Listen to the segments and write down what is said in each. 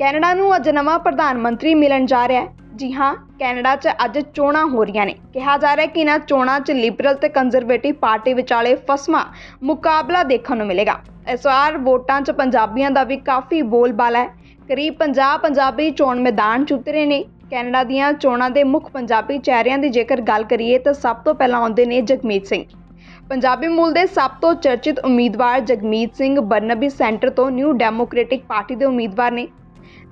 Canada ਨੂੰ ਅੱਜ ਨਵਾਂ ਪ੍ਰਧਾਨ ਮੰਤਰੀ ਮਿਲਣ ਜਾ ਰਿਹਾ ਹੈ। ਜੀ ਹਾਂ, ਕੈਨੇਡਾ 'ਚ ਅੱਜ ਚੋਣਾਂ ਹੋ ਰਹੀਆਂ ਨੇ। ਕਿਹਾ ਜਾ ਰਿਹਾ ਕਿ ਇਹਨਾਂ ਚੋਣਾਂ 'ਚ ਲਿਬਰਲ ਤੇ ਕੰਜ਼ਰਵੇਟਿਵ ਪਾਰਟੀ ਵਿਚਾਲੇ ਫਸਮਾ ਮੁਕਾਬਲਾ ਦੇਖਣ ਨੂੰ ਮਿਲੇਗਾ। ਇਸ ਵਾਰ ਵੋਟਾਂ 'ਚ ਪੰਜਾਬੀਆਂ ਦਾ ਵੀ ਕਾਫੀ ਬੋਲਬਾਲਾ ਹੈ। ਕਰੀਬ 50 ਪੰਜਾਬੀ ਚੋਣ ਮੈਦਾਨ 'ਚ ਉਤਰੇ ਨੇ। ਕੈਨੇਡਾ ਦੀਆਂ ਚੋਣਾਂ ਦੇ ਮੁੱਖ ਪੰਜਾਬੀ ਚਿਹਰਿਆਂ ਦੀ ਜੇਕਰ ਗੱਲ ਕਰੀਏ ਤਾਂ ਸਭ ਤੋਂ ਪਹਿਲਾਂ ਆਉਂਦੇ ਨੇ ਜਗਮੀਤ ਸਿੰਘ। ਪੰਜਾਬੀ ਮੂਲ ਦੇ ਸਭ ਤੋਂ ਚਰਚਿਤ ਉਮੀਦਵਾਰ ਜਗਮੀਤ ਸਿੰਘ ਬਰਨਬੀ ਸੈਂਟਰ ਤੋਂ ਨਿਊ ਡੈਮੋਕ੍ਰੈਟਿਕ ਪਾਰਟੀ ਦੇ ਉਮੀਦਵਾਰ ਨੇ।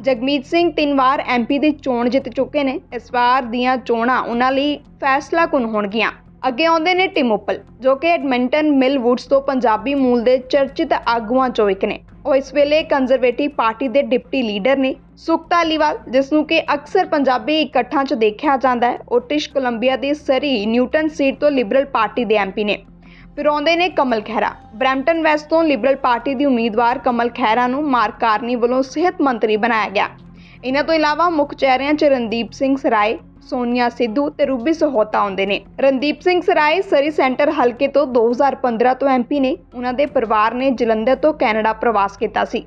ਜਗਮੀਤ ਸਿੰਘ ਤਿੰਨ ਵਾਰ ਐਮਪੀ ਦੀ ਚੋਣ ਜਿੱਤ ਚੁੱਕੇ ਨੇ। ਇਸ ਵਾਰ ਦੀਆਂ ਚੋਣਾਂ ਉਹਨਾਂ ਲਈ ਫੈਸਲਾ ਕੁਨ ਹੋਣਗੀਆਂ। ਅੱਗੇ ਆਉਂਦੇ ਨੇ ਟਿਮ ਉਪਲ, ਜੋ ਕਿ ਐਡਮਿੰਟਨ ਮਿਲ ਵੁੱਡਸ ਤੋਂ ਪੰਜਾਬੀ ਮੂਲ ਦੇ ਚਰਚਿਤ ਆਗੂਆਂ ਚੋਂ ਇੱਕ ਨੇ। ਉਹ ਇਸ ਵੇਲੇ ਕੰਜ਼ਰਵੇਟਿਵ ਪਾਰਟੀ ਦੇ ਡਿਪਟੀ ਲੀਡਰ ਨੇ। ਸੁਖਤਾ ਧਾਲੀਵਾਲ ਜਿਸ ਨੂੰ ਕਿ ਅਕਸਰ ਪੰਜਾਬੀ ਇਕੱਠਾਂ 'ਚ ਦੇਖਿਆ ਜਾਂਦਾ ਹੈ, ਉਹ ਟਿਸ਼ ਕੋਲੰਬੀਆ ਦੀ ਸਰੀ ਨਿਊਟਨ ਸੀਟ ਤੋਂ ਲਿਬਰਲ ਪਾਰਟੀ ਦੇ ਐਮਪੀ ਨੇ। ਫਿਰ ਆਉਂਦੇ ਨੇ ਕਮਲ ਖਹਿਰਾ। ਬ੍ਰੈਂਪਟਨ ਵੈਸਟ ਤੋਂ ਲਿਬਰਲ ਪਾਰਟੀ ਦੀ ਉਮੀਦਵਾਰ ਕਮਲ ਖਹਿਰਾ ਨੂੰ ਮਾਰਕ ਕਾਰਨੀ ਵੱਲੋਂ ਸਿਹਤ ਮੰਤਰੀ ਬਣਾਇਆ ਗਿਆ। ਇਹਨਾਂ ਤੋਂ ਇਲਾਵਾ ਮੁੱਖ ਚਿਹਰਿਆਂ 'ਚ ਰਣਦੀਪ ਸਿੰਘ ਸਰਾਏ, ਸੋਨੀਆ ਸਿੱਧੂ ਤੇ ਰੂਬੀ ਸਹੋਤਾ ਆਉਂਦੇ ਨੇ। ਰਣਦੀਪ ਸਿੰਘ ਸਰਾਏ ਸਰੀ ਸੈਂਟਰ ਹਲਕੇ ਤੋਂ 2015 ਤੋਂ ਐਮਪੀ ਨੇ। ਉਹਨਾਂ ਦੇ ਪਰਿਵਾਰ ਨੇ ਜਲੰਧਰ ਤੋਂ ਕੈਨੇਡਾ ਪ੍ਰਵਾਸ ਕੀਤਾ ਸੀ।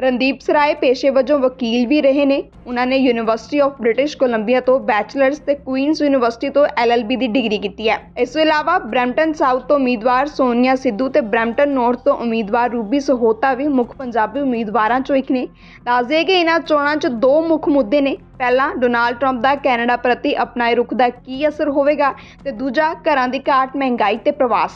ਰਣਦੀਪ ਸਰਾਏ ਪੇਸ਼ੇ ਵਜੋਂ ਵਕੀਲ ਵੀ ਰਹੇ ਨੇ। ਉਹਨਾਂ ਨੇ ਯੂਨੀਵਰਸਿਟੀ ਆਫ ਬ੍ਰਿਟਿਸ਼ ਕੋਲੰਬੀਆ ਤੋਂ ਬੈਚਲਰਸ ਤੇ ਕੁਈਨਸ ਯੂਨੀਵਰਸਿਟੀ ਤੋਂ ਐਲਐਲਬੀ ਦੀ ਡਿਗਰੀ ਕੀਤੀ ਹੈ। ਇਸ ਤੋਂ ਇਲਾਵਾ ਬ੍ਰੈਂਪਟਨ ਸਾਊਥ ਤੋਂ ਉਮੀਦਵਾਰ ਸੋਨੀਆ ਸਿੱਧੂ ਤੇ ਬ੍ਰੈਂਪਟਨ ਨਾਰਥ ਤੋਂ ਉਮੀਦਵਾਰ ਰੂਬੀ ਸਹੋਤਾ ਵੀ ਮੁੱਖ ਪੰਜਾਬੀ ਉਮੀਦਵਾਰਾਂ ਚੋਂ ਇੱਕ ਨੇ। ਦੱਸ ਦਈਏ ਕਿ ਇਹਨਾਂ ਚੋਣਾਂ 'ਚ ਦੋ ਮੁੱਖ ਮੁੱਦੇ ਨੇ। ਪਹਿਲਾ ਡੋਨਾਲਡ ਟਰੰਪ ਦਾ ਕੈਨੇਡਾ ਪ੍ਰਤੀ ਅਪਣਾਏ ਰੁਖ ਦਾ ਕੀ ਅਸਰ ਹੋਵੇਗਾ ਤੇ ਦੂਜਾ, ਘਰਾਂ ਦੀ ਘਾਟ ਮਹਿੰਗਾਈ ਤੇ ਪ੍ਰਵਾਸ।